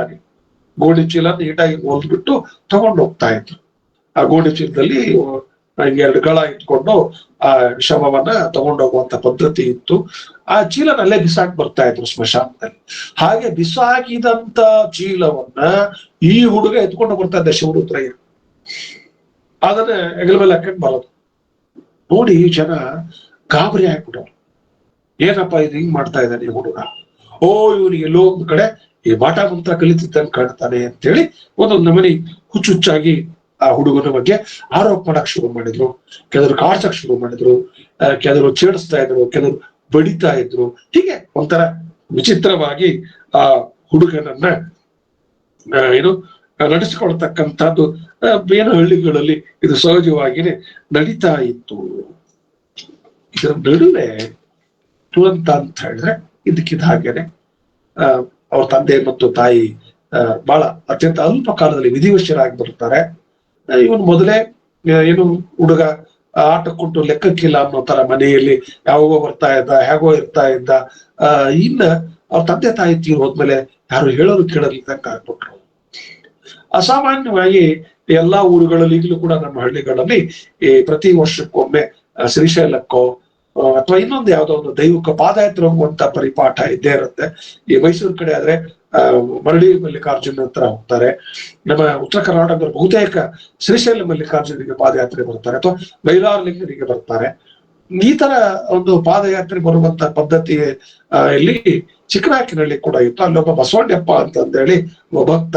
ಗೋಡಿ ಚೀಲ ನೀಟಾಗಿ ಹೊಲ್ದ್ಬಿಟ್ಟು ತಗೊಂಡು ಹೋಗ್ತಾ ಇದ್ರು. ಆ ಗೋಡಿ ಚೀಲದಲ್ಲಿ ಎರಡು ಗಳ ಇಟ್ಕೊಂಡು, ಆ, ಶವವನ್ನ ತಗೊಂಡೋಗುವಂತ ಪದ್ಧತಿ ಇತ್ತು. ಆ ಚೀಲನಲ್ಲೇ ಬಿಸಾಕ್ ಬರ್ತಾ ಇದ್ರು ಸ್ಮಶಾನದಲ್ಲಿ. ಹಾಗೆ ಬಿಸಾಕಿದಂತ ಚೀಲವನ್ನ ಈ ಹುಡುಗ ಎತ್ಕೊಂಡು ಬರ್ತಾ ಇದ್ದ ಶಿವರುದ್ರಯ್ಯ. ಅದನ್ನ ಹೆಗಲ ಮೇಲೆ ಹಾಕೊಂಡು ಬರೋದು ನೋಡಿ ಜನ ಗಾಬರಿ ಆಗ್ಬಿಟ್ಟವ್ರು ಏನಪ್ಪ ಇದು ಹಿಂಗ್ ಮಾಡ್ತಾ ಇದ್ದಾನೆ ಈ ಹುಡುಗ? ಓ ಇವನಿಗೆ ಎಲ್ಲೋ ಒಂದ್ ಕಡೆ ಈ ಬಾಟ ಮಂತ್ರ ಕಲಿತಿದ್ದಂಗೆ ಕಾಣ್ತಾನೆ ಅಂತೇಳಿ ಒಂದೊಂದು ನಮನಿ ಹುಚ್ಚುಚ್ಚಾಗಿ ಆ ಹುಡುಗನ ಬಗ್ಗೆ ಆರೋಪ ಮಾಡಕ್ ಶುರು ಮಾಡಿದ್ರು. ಕೆಲವರು ಕಾಡ್ಸಕ್ ಶುರು ಮಾಡಿದ್ರು. ಕೆಲವರು ಚೇಡಿಸ್ತಾ ಇದ್ರು, ಕೆಲವರು ಬಡಿತಾ ಇದ್ರು. ಹೀಗೆ ಒಂಥರ ವಿಚಿತ್ರವಾಗಿ ಆ ಹುಡುಗನನ್ನ ಏನು ನಡೆಸಿಕೊಳ್ತಕ್ಕಂಥದ್ದು ಏನು ಹಳ್ಳಿಗಳಲ್ಲಿ ಇದು ಸಹಜವಾಗಿನೇ ನಡೀತಾ ಇತ್ತು. ಇದರ ನಡುವೆ ತುರಂತ ಅಂತ ಹೇಳಿದ್ರೆ ಇದಕ್ಕಿದ ಹಾಗೇನೆ ಅವ್ರ ತಂದೆ ಮತ್ತು ತಾಯಿ ಬಹಳ ಅತ್ಯಂತ ಅಲ್ಪ ಕಾಲದಲ್ಲಿ ವಿಧಿವಶರಾಗಿ ಬರ್ತಾರೆ ಇವನು ಮೊದಲೇ ಏನು ಹುಡುಗ ಆಟ ಕೊಟ್ಟು ಲೆಕ್ಕಕ್ಕಿಲ್ಲ ಅನ್ನೋ ತರ ಮನೆಯಲ್ಲಿ ಯಾವಾಗೋ ಬರ್ತಾ ಇದ್ದ, ಹೇಗೋ ಇರ್ತಾ ಇದ್ದ ಇನ್ನ ಅವ್ರ ತಂದೆ ತಾಯಿ ತೀರ್ ಹೋದ್ಮೇಲೆ ಯಾರು ಹೇಳೋರು ಕೇಳಲಿದ್ದಂಗೆ ಆಗ್ಬಿಟ್ರು. ಅಸಾಮಾನ್ಯವಾಗಿ ಎಲ್ಲಾ ಊರುಗಳಲ್ಲಿ ಈಗಲೂ ಕೂಡ ನಮ್ಮ ಹಳ್ಳಿಗಳಲ್ಲಿ ಈ ಪ್ರತಿ ವರ್ಷಕ್ಕೊಮ್ಮೆ ಶ್ರೀಶೈಲಕ್ಕೋ ಅಥವಾ ಇನ್ನೊಂದು ಯಾವ್ದೋ ಒಂದು ದೈವಕ ಪಾದಯಾತ್ರೆ ಹೋಗುವಂತ ಪರಿಪಾಠ ಇದ್ದೇ ಇರುತ್ತೆ. ಈ ಮೈಸೂರು ಕಡೆ ಆದ್ರೆ ಮರಳಿ ಮಲ್ಲಿಕಾರ್ಜುನ ಹತ್ರ ಹೋಗ್ತಾರೆ. ನಮ್ಮ ಉತ್ತರ ಕರ್ನಾಟಕದ ಬಹುತೇಕ ಶ್ರೀಶೈಲ ಮಲ್ಲಿಕಾರ್ಜುನಿಗೆ ಪಾದಯಾತ್ರೆ ಬರ್ತಾರೆ, ಅಥವಾ ಬೈಲಾರ್ಲಿಂಗನಿಗೆ ಬರ್ತಾರೆ. ಈ ತರ ಒಂದು ಪಾದಯಾತ್ರೆ ಬರುವಂತ ಪದ್ಧತಿ ಇಲ್ಲಿ ಚಿಕ್ಕನಾಕಿನಹಳ್ಳಿ ಕೂಡ ಇತ್ತು. ಅಲ್ಲೊಬ್ಬ ಬಸವಣ್ಣಪ್ಪ ಅಂತಂದೇಳಿ ಒಬ್ಬ ಭಕ್ತ.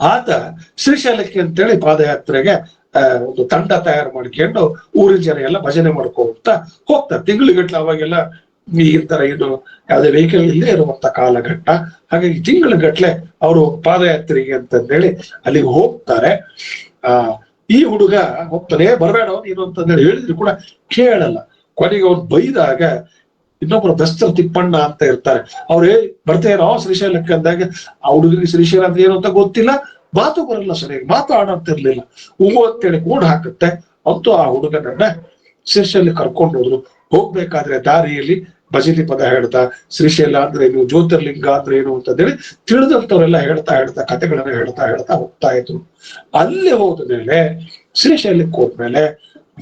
ಆತ ಶ್ರೀಶೈಲಕ್ಕೆ ಅಂತೇಳಿ ಪಾದಯಾತ್ರೆಗೆ ಒಂದು ತಂಡ ತಯಾರು ಮಾಡ್ಕೊಂಡು ಊರಿನ ಜನ ಎಲ್ಲ ಭಜನೆ ಮಾಡ್ಕೊಂತ ಹೋಗ್ತಾರೆ. ತಿಂಗಳಿಗಟ್ಲೆ ಅವಾಗೆಲ್ಲ ಈ ತರ ಏನು ಯಾವುದೇ ವೆಹಿಕಲ್ ಇಲ್ಲದೆ ಇರುವಂತ ಕಾಲಘಟ್ಟ. ಹಾಗಾಗಿ ತಿಂಗಳಿಗಟ್ಲೆ ಅವರು ಪಾದಯಾತ್ರೆಗೆ ಅಂತಂದೇಳಿ ಅಲ್ಲಿಗೆ ಹೋಗ್ತಾರೆ. ಆ, ಈ ಹುಡುಗ ಹೋಗ್ತಾನೆ, ಬರಬೇಡ ಏನು ಅಂತಂದೇಳಿ ಹೇಳಿದ್ರು ಕೂಡ ಕೇಳಲ್ಲ. ಕೊನೆಗೆ ಅವ್ನು ಬೈದಾಗ ಇನ್ನೊಬ್ರು ಬೆಸ್ತರ ತಿಪ್ಪಣ್ಣ ಅಂತ ಇರ್ತಾರೆ ಅವ್ರೇ ಬರ್ತೀರೋ ಶ್ರೀಶೈಲಕ್ಕೆ ಅಂದಾಗ, ಆ ಹುಡುಗರಿಗೆ ಶ್ರೀಶೈಲ ಅಂದ್ರೆ ಏನು ಅಂತ ಗೊತ್ತಿಲ್ಲ, ಮಾತು ಬರಲ್ಲ ಸರಿಯಾಗಿ, ಮಾತು ಆಡಂತಿರ್ಲಿಲ್ಲ ಹೂವು ಅಂತೇಳಿ ಕೂಡ ಹಾಕುತ್ತೆ. ಅಂತೂ ಆ ಹುಡುಗನನ್ನ ಶ್ರೀಶೈಲ ಕರ್ಕೊಂಡು ಹೋದ್ರು. ಹೋಗ್ಬೇಕಾದ್ರೆ ದಾರಿಯಲ್ಲಿ ಭಜನಿ ಪದ ಹೇಳ್ತಾ, ಶ್ರೀಶೈಲ ಅಂದ್ರೆ ಏನು, ಜ್ಯೋತಿರ್ಲಿಂಗ ಅಂದ್ರೆ ಏನು ಹೇಳಿ ತಿಳಿದಂತವ್ರೆಲ್ಲ ಹೇಳ್ತಾ ಹೇಳ್ತಾ, ಕಥೆಗಳನ್ನ ಹೇಳ್ತಾ ಹೇಳ್ತಾ ಹೋಗ್ತಾ ಇದ್ರು. ಅಲ್ಲಿ ಹೋದ ಮೇಲೆ, ಶ್ರೀಶೈಲಕ್ಕೆ ಹೋದ್ಮೇಲೆ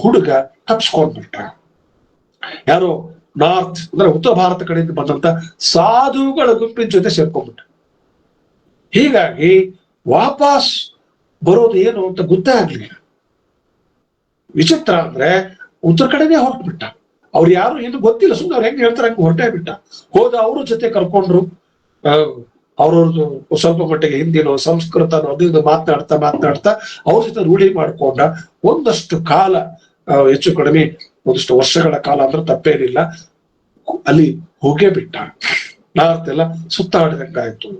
ಹುಡುಗ ತಪ್ಸ್ಕೊಂಡ್ಬಿಟ್ಟ. ಯಾರು? ನಾರ್ತ್ ಅಂದ್ರೆ ಉತ್ತರ ಭಾರತ ಕಡೆಯಿಂದ ಬಂದಂತ ಸಾಧುಗಳ ಗುಂಪಿನ ಜೊತೆ ಸೇರ್ಕೊಂಡ್ಬಿಟ್ಟ ಹೀಗಾಗಿ ವಾಪಸ್ ಬರೋದು ಏನು ಅಂತ ಗೊತ್ತೇ ಆಗ್ಲಿಲ್ಲ. ವಿಚಿತ್ರ ಅಂದ್ರೆ ಉತ್ತರ ಕಡೆನೇ ಹೊರಟ್ಬಿಟ್ಟ. ಅವ್ರು ಯಾರು ಏನು ಗೊತ್ತಿಲ್ಲ ಸುಮ್ಮನೆ ಅವ್ರು ಹೆಂಗ್ ಹೇಳ್ತಾರೆ ಹಂಗೆ ಹೊರಟೇ ಬಿಟ್ಟ. ಹೋದ ಅವ್ರ ಜೊತೆ ಕರ್ಕೊಂಡ್ರು. ಅವ್ರವ್ರದ್ದು ಸ್ವಲ್ಪ ಮಟ್ಟಿಗೆ ಹಿಂದಿನೋ ಸಂಸ್ಕೃತನೋ ಅದು ಇದು ಮಾತನಾಡ್ತಾ ಮಾತನಾಡ್ತಾ ಅವ್ರ ಜೊತೆ ರೂಢಿ ಮಾಡ್ಕೊಂಡ ಒಂದಷ್ಟು ಕಾಲ ಹೆಚ್ಚು ಕಡಿಮೆ ಒಂದಷ್ಟು ವರ್ಷಗಳ ಕಾಲ ಅಂದ್ರೆ ತಪ್ಪೇನಿಲ್ಲ. ಅಲ್ಲಿ ಹೋಗೇ ಬಿಟ್ಟ. ನಾರ್ತ್ ಎಲ್ಲ ಸುತ್ತಾಡಿದಂಗಾಯ್ತು.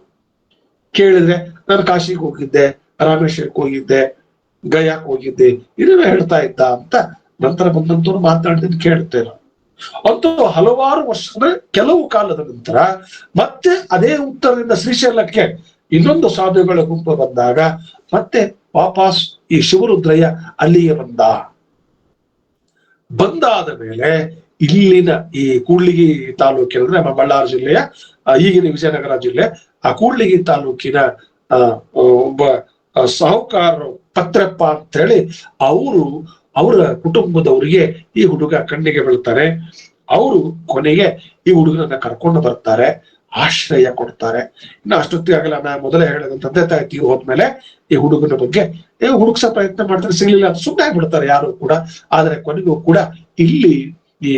ಕೇಳಿದ್ರೆ ನಾನು ಕಾಶಿಗೆ ಹೋಗಿದ್ದೆ, ರಾಮೇಶ್ವರಕ್ಕೆ ಹೋಗಿದ್ದೆ, ಗಯಾಕ್ ಹೋಗಿದ್ದೆ ಇದನ್ನ ಹೇಳ್ತಾ ಇದ್ದ ಅಂತ ನಂತರ ಬಂದಂತವ್ರು ಮಾತನಾಡಿದ್ ಕೇಳ್ತೇನೆ ಅಂತೂ ಹಲವಾರು ವರ್ಷದ ಕೆಲವು ಕಾಲದ ನಂತರ ಮತ್ತೆ ಅದೇ ಉತ್ತರದಿಂದ ಶ್ರೀಶೈಲಕ್ಕೆ ಇನ್ನೊಂದು ಸಾಧುಗಳ ಗುಂಪು ಬಂದಾಗ ಮತ್ತೆ ವಾಪಸ್ ಈ ಶಿವರುದ್ರಯ್ಯ ಅಲ್ಲಿಗೆ ಬಂದ. ಬಂದಾದ ಮೇಲೆ ಇಲ್ಲಿನ ಈ ಕೂಡ್ಲಿಗಿ ತಾಲೂಕಿನ ನಮ್ಮ ಬಳ್ಳಾರಿ ಜಿಲ್ಲೆಯ ಈಗಿನ ವಿಜಯನಗರ ಜಿಲ್ಲೆ, ಆ ಕೂಡ್ಲಿಗಿ ತಾಲೂಕಿನ ಒಬ್ಬ ಸಾಹುಕಾರರು ಸಾಹುಕಾರ ಪತ್ರಪ್ಪ ಅಂತ ಹೇಳಿ ಅವರು ಅವರ ಕುಟುಂಬದವರಿಗೆ ಈ ಹುಡುಗ ಕಣ್ಣಿಗೆ ಬೀಳ್ತಾರೆ. ಅವರು ಕೊನೆಗೆ ಈ ಹುಡುಗನನ್ನ ಕರ್ಕೊಂಡು ಬರ್ತಾರೆ. ಆಶ್ರಯ ಕೊಡ್ತಾರೆ. ಇನ್ನು ಅಷ್ಟೊತ್ತಿಗಾಗಲ್ಲ ನಾ ಮೊದಲೇ ಹೇಳಿದ ತಂದೆ ತಾಯಿ ತೀರು ಹೋದ್ಮೇಲೆ ಈ ಹುಡುಗನ ಬಗ್ಗೆ. ಏ, ಹುಡುಗ್ಸ ಪ್ರಯತ್ನ ಮಾಡ್ತಾರೆ, ಸಿಗ್ಲಿಲ್ಲ ಸುಮ್ಮನೆ ಆಗ್ಬಿಡ್ತಾರೆ ಯಾರು ಕೂಡ. ಆದ್ರೆ ಕೊನೆಗೂ ಕೂಡ ಇಲ್ಲಿ ಈ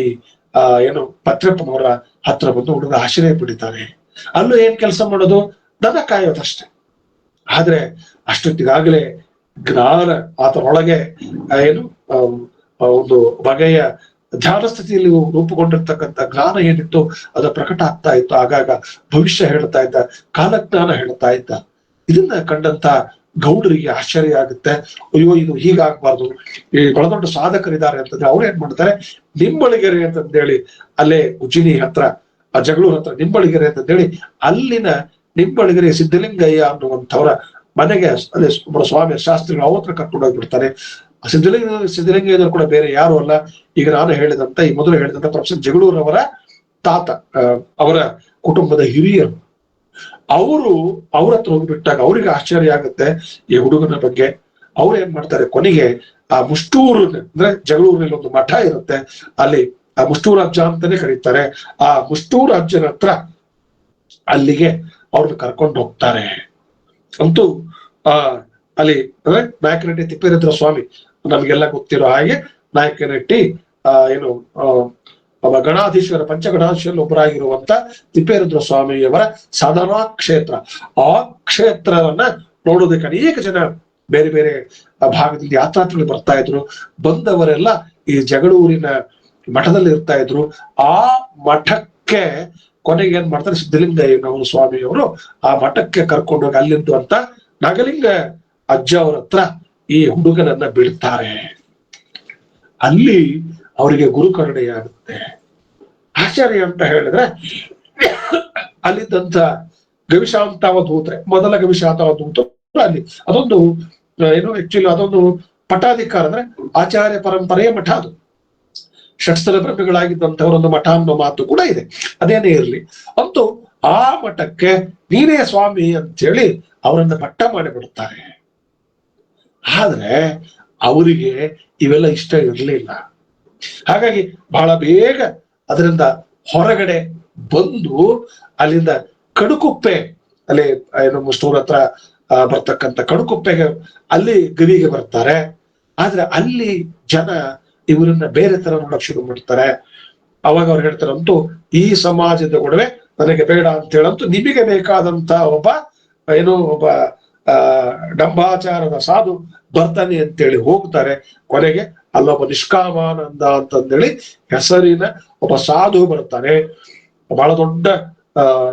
ಏನು ಪತ್ರಪ್ಪನವರ ಹತ್ರ ಬಂದು ಹುಡುಗ ಆಶ್ರಯ ಪಡಿತಾನೆ ಅಲ್ಲೂ ಏನ್ ಕೆಲಸ ಮಾಡೋದು? ದನ ಕಾಯೋದಷ್ಟೇ. ಆದ್ರೆ ಅಷ್ಟೊತ್ತಿಗಾಗಲೇ ಜ್ಞಾನ ಆತನೊಳಗೆ ಏನು ಒಂದು ಬಗೆಯ ಧ್ಯಾನ ಸ್ಥಿತಿಯಲ್ಲಿ ರೂಪುಗೊಂಡಿರ್ತಕ್ಕಂಥ ಜ್ಞಾನ ಏನಿತ್ತು ಅದು ಪ್ರಕಟ ಆಗ್ತಾ ಇತ್ತು. ಆಗಾಗ ಭವಿಷ್ಯ ಹೇಳ್ತಾ ಇದ್ದ, ಕಾಲಜ್ಞಾನ ಹೇಳ್ತಾ ಇದ್ದ. ಇದನ್ನ ಕಂಡಂತ ಗೌಡರಿಗೆ ಆಶ್ಚರ್ಯ ಆಗುತ್ತೆ. ಅಯ್ಯೋ, ಇದು ಹೀಗಾಗಬಾರ್ದು. ಈ ದೊಡ್ಡ ಸಾಧಕರಿದ್ದಾರೆ ಅಂತಂದ್ರೆ ಅವ್ರು ಏನ್ ಮಾಡ್ತಾರೆ? ನಿಂಬಳಿಗೆರೆ ಅಂತಂದೇಳಿ ಅಲ್ಲೇ ಉಜಿನಿ ಹತ್ರ, ಆ ಜಗಳೂರ್ ಹತ್ರ ನಿಂಬಳಿಗೆರೆ ಅಂತಂದೇಳಿ ಅಲ್ಲಿನ ನಿಂಬಳಿಗೆರೆ ಸಿದ್ಧಲಿಂಗಯ್ಯ ಅನ್ನುವಂಥವ್ರ ಮನೆಗೆ ಅದೇ ಸ್ವಾಮಿ ಶಾಸ್ತ್ರಿಗಳು ಅವತ್ರ ಕರ್ಕೊಂಡೋಗ್ಬಿಡ್ತಾರೆ. ಸಿದ್ಧಲಿಂಗ ಸಿದ್ಧಲಿಂಗಯ್ಯನವರು ಕೂಡ ಬೇರೆ ಯಾರು ಅಲ್ಲ. ಈಗ ನಾನು ಹೇಳಿದಂತ, ಈ ಮೊದಲು ಹೇಳಿದಂತ ಪ್ರೊಫೆಸರ್ ಜಗಳೂರವರ ತಾತ ಅವರ ಕುಟುಂಬದ ಹಿರಿಯರು. ಅವರು ಅವ್ರ ಹತ್ರ ಹೋಗಿಬಿಟ್ಟಾಗ ಅವ್ರಿಗೆ ಆಶ್ಚರ್ಯ ಆಗುತ್ತೆ, ಈ ಹುಡುಗನ ಬಗ್ಗೆ. ಅವ್ರು ಏನ್ ಮಾಡ್ತಾರೆ? ಕೊನೆಗೆ ಆ ಮುಷ್ಟೂರು, ಅಂದ್ರೆ ಜಗಳೂರಿನಲ್ಲಿ ಒಂದು ಮಠ ಇರುತ್ತೆ. ಅಲ್ಲಿ ಆ ಮುಷ್ಟೂರು ಅಜ್ಜ ಅಂತಾನೆ ಕರೀತಾರೆ. ಆ ಮುಷ್ಟೂರು ಅಜ್ಜನ ಹತ್ರ ಅಲ್ಲಿಗೆ ಅವ್ರನ್ನ ಕರ್ಕೊಂಡು ಹೋಗ್ತಾರೆ. ಅಂತೂ, ಆ, ಅಲ್ಲಿ, ಅಂದ್ರೆ ನಾಯಕನಹಟ್ಟಿ ತಿಪ್ಪೇರುದ್ರ ಸ್ವಾಮಿ ನಮಗೆಲ್ಲ ಗೊತ್ತಿರೋ ಹಾಗೆ ನಾಯಕನಹಟ್ಟಿ ಆ, ಏನು ಒಬ್ಬ ಗಣಾಧೀಶ್ವರ ಪಂಚಗಣಾಧೀಶರಲ್ಲಿ ಒಬ್ಬರಾಗಿರುವಂತ ತಿಪ್ಪೇರುದ್ರ ಸ್ವಾಮಿಯವರ ಸಾಧನಾ ಕ್ಷೇತ್ರ. ಆ ಕ್ಷೇತ್ರವನ್ನ ನೋಡೋದಕ್ಕೆ ಅನೇಕ ಜನ ಬೇರೆ ಬೇರೆ ಭಾಗದಲ್ಲಿ ಯಾತ್ರಾರ್ಥಿಗಳು ಬರ್ತಾ ಇದ್ರು. ಬಂದವರೆಲ್ಲ ಈ ಜಗಳೂರಿನ ಮಠದಲ್ಲಿ ಇರ್ತಾ ಇದ್ರು. ಆ ಮಠಕ್ಕೆ ಕೊನೆಗೆ ಏನ್ ಮಾಡ್ತಾರೆ? ಸಿದ್ಧಲಿಂಗಯ್ಯನವರು ಸ್ವಾಮಿಯವರು ಆ ಮಠಕ್ಕೆ ಕರ್ಕೊಂಡೋಗಿ ಅಲ್ಲಿಂದು ಅಂತ ನಾಗಲಿಂಗ ಅಜ್ಜ ಅವರ ಹತ್ರ ಈ ಹುಡುಗನನ್ನ ಬಿಡ್ತಾರೆ. ಅಲ್ಲಿ ಅವರಿಗೆ ಗುರುಕರುಣೆಯಾಗುತ್ತೆ ಆಶ್ಚರ್ಯ ಅಂತ ಹೇಳಿದ್ರೆ, ಅಲ್ಲಿದ್ದಂತ ಗವಿಶಾಂತಾವಧೂತ್ರೆ, ಮೊದಲ ಗವಿಶಾಂತಾವಧೂತ ಅಲ್ಲಿ. ಅದೊಂದು ಏನು ಆಕ್ಚುಲಿ ಅದೊಂದು ಪಟಾಧಿಕಾರ ಅಂದ್ರೆ ಆಚಾರ್ಯ ಪರಂಪರೆಯ ಮಠ ಅದು. ಷಟ್ಸ್ಥಲ ಒಂದು ಮಠ ಅನ್ನೋ ಮಾತು ಕೂಡ ಇದೆ. ಅದೇನೇ ಇರಲಿ. ಅಂತೂ ಆ ಮಠಕ್ಕೆ ನೀನೇ ಸ್ವಾಮಿ ಅಂತ ಹೇಳಿ ಅವರನ್ನ ಪಟ್ಟ ಮಾಡಿಬಿಡುತ್ತಾರೆ ಆದ್ರೆ ಅವರಿಗೆ ಇವೆಲ್ಲ ಇಷ್ಟ ಇರಲಿಲ್ಲ. ಹಾಗಾಗಿ ಬಹಳ ಬೇಗ ಅದರಿಂದ ಹೊರಗಡೆ ಬಂದು ಅಲ್ಲಿಂದ ಕಡುಕುಪ್ಪೆ, ಅಲ್ಲಿ ಏನು ಸ್ಟೋರ್ ಹತ್ರ ಬರ್ತಕ್ಕಂಥ ಕಡುಕುಪ್ಪೆಗೆ ಅಲ್ಲಿ ಗವಿಗೆ ಬರ್ತಾರೆ. ಆದ್ರೆ ಅಲ್ಲಿ ಜನ ಇವರನ್ನ ಬೇರೆ ತರ ನೋಡಕ್ ಶುರು ಮಾಡ್ತಾರೆ. ಅವಾಗ ಅವ್ರು ಹೇಳ್ತಾರಂತೂ, ಈ ಸಮಾಜದ ಒಡವೆ ನನಗೆ ಬೇಡ ಅಂತ ಹೇಳಂತೂ ನಿಮಗೆ ಬೇಕಾದಂತ ಒಬ್ಬ, ಏನೋ, ಒಬ್ಬ ಡಂಬಾಚಾರದ ಸಾಧು ಬರ್ತಾನೆ ಅಂತೇಳಿ ಹೋಗ್ತಾರೆ. ಕೊನೆಗೆ ಅಲ್ಲೊಬ್ಬ ನಿಷ್ಕಾಮಾನಂದ ಅಂತಂದೇಳಿ ಹೆಸರಿನ ಒಬ್ಬ ಸಾಧು ಬರ್ತಾನೆ. ಬಹಳ ದೊಡ್ಡ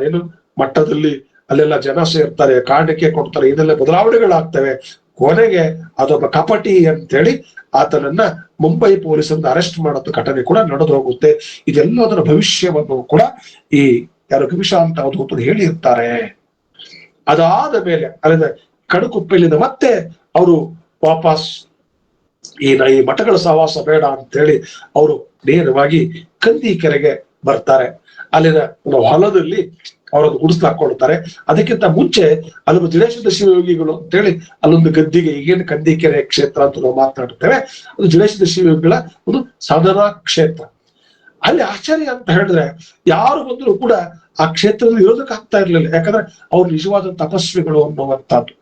ಏನು ಮಟ್ಟದಲ್ಲಿ ಅಲ್ಲೆಲ್ಲ ಜನ ಸೇರ್ತಾರೆ, ಕಾಣಿಕೆ ಕೊಡ್ತಾರೆ, ಇದೆಲ್ಲ ಬದಲಾವಣೆಗಳಾಗ್ತವೆ. ಕೊನೆಗೆ ಅದೊಬ್ಬ ಕಪಟಿ ಅಂತೇಳಿ ಆತನನ್ನ ಮುಂಬೈ ಪೊಲೀಸರಿಂದ ಅರೆಸ್ಟ್ ಮಾಡೋದು ಘಟನೆ ಕೂಡ ನಡೆದು ಹೋಗುತ್ತೆ. ಇದೆಲ್ಲದರ ಭವಿಷ್ಯವನ್ನು ಕೂಡ ಈ ಯಾರು ಗವಿಷ ಅಂತ ಅವರು ಹೇಳಿರ್ತಾರೆ. ಅದಾದ ಮೇಲೆ, ಅಲ್ಲಿಂದ ಕಡುಕುಪ್ಪೆಲಿಂದ ಮತ್ತೆ ಅವರು ವಾಪಸ್ ಈ ಈ ಮಠಗಳ ಸಹವಾಸ ಬೇಡ ಅಂತ ಹೇಳಿ ಅವರು ನೇರವಾಗಿ ಕಂದಿ ಕೆರೆಗೆ ಬರ್ತಾರೆ. ಅಲ್ಲಿನ ಒಂದು ಹೊಲದಲ್ಲಿ ಅವರನ್ನು ಗುಡಿಸ್ಲಾಕೊಳ್ತಾರೆ ಅದಕ್ಕಿಂತ ಮುಂಚೆ ಅಲ್ಲೊಂದು ಜಡೇಶ್ವರ ಶಿವಯೋಗಿಗಳು ಅಂತೇಳಿ ಅಲ್ಲೊಂದು ಗದ್ದಿಗೆ ಈಗೇನು ಕಂದಿಕೆರೆ ಕ್ಷೇತ್ರ ಅಂತ ನಾವು ಮಾತನಾಡುತ್ತೇವೆ ಅದು ಜಡೇಶ್ವರ ಶಿವಯೋಗಿಗಳ ಒಂದು ಸಾಧನಾ ಕ್ಷೇತ್ರ. ಅಲ್ಲಿ ಆಶ್ಚರ್ಯ ಅಂತ ಹೇಳಿದ್ರೆ ಯಾರು ಬಂದರೂ ಕೂಡ ಆ ಕ್ಷೇತ್ರದಲ್ಲಿ ಇರೋದಕ್ಕೆ ಆಗ್ತಾ ಇರ್ಲಿಲ್ಲ. ಯಾಕಂದ್ರೆ ಅವ್ರು ನಿಜವಾದ ತಪಸ್ವಿಗಳು ಅನ್ನುವಂಥದ್ದು.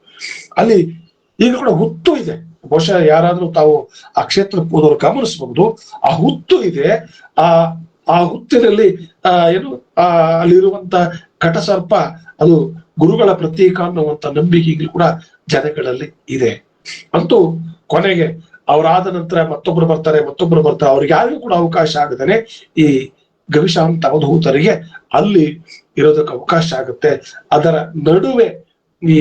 ಅಲ್ಲಿ ಈಗ ಕೂಡ ಹುತ್ತು ಇದೆ. ಬಹುಶಃ ಯಾರಾದ್ರೂ ತಾವು ಆ ಕ್ಷೇತ್ರಕ್ಕೆ ಹೋದವರು ಗಮನಿಸಬಹುದು. ಆ ಹುತ್ತು ಇದೆ. ಆ ಆ ಹುತ್ತಿನಲ್ಲಿ, ಆ, ಏನು, ಆ ಅಲ್ಲಿರುವಂತ ಘಟಸರ್ಪ, ಅದು ಗುರುಗಳ ಪ್ರತೀಕ ಅನ್ನುವಂತ ನಂಬಿಕೆ ಈಗಲೂ ಕೂಡ ಜನಗಳಲ್ಲಿ ಇದೆ. ಅಂತೂ ಕೊನೆಗೆ ಅವರಾದ ನಂತರ ಮತ್ತೊಬ್ರು ಬರ್ತಾರೆ ಮತ್ತೊಬ್ರು ಬರ್ತಾರೆ. ಅವ್ರಿಗೆ ಯಾರಿಗೂ ಕೂಡ ಅವಕಾಶ ಆಗದೇನೆ ಈ ಗವಿಶಾಂತ ಅವಧೂತರಿಗೆ ಅಲ್ಲಿ ಇರೋದಕ್ಕೆ ಅವಕಾಶ ಆಗುತ್ತೆ. ಅದರ ನಡುವೆ ಈ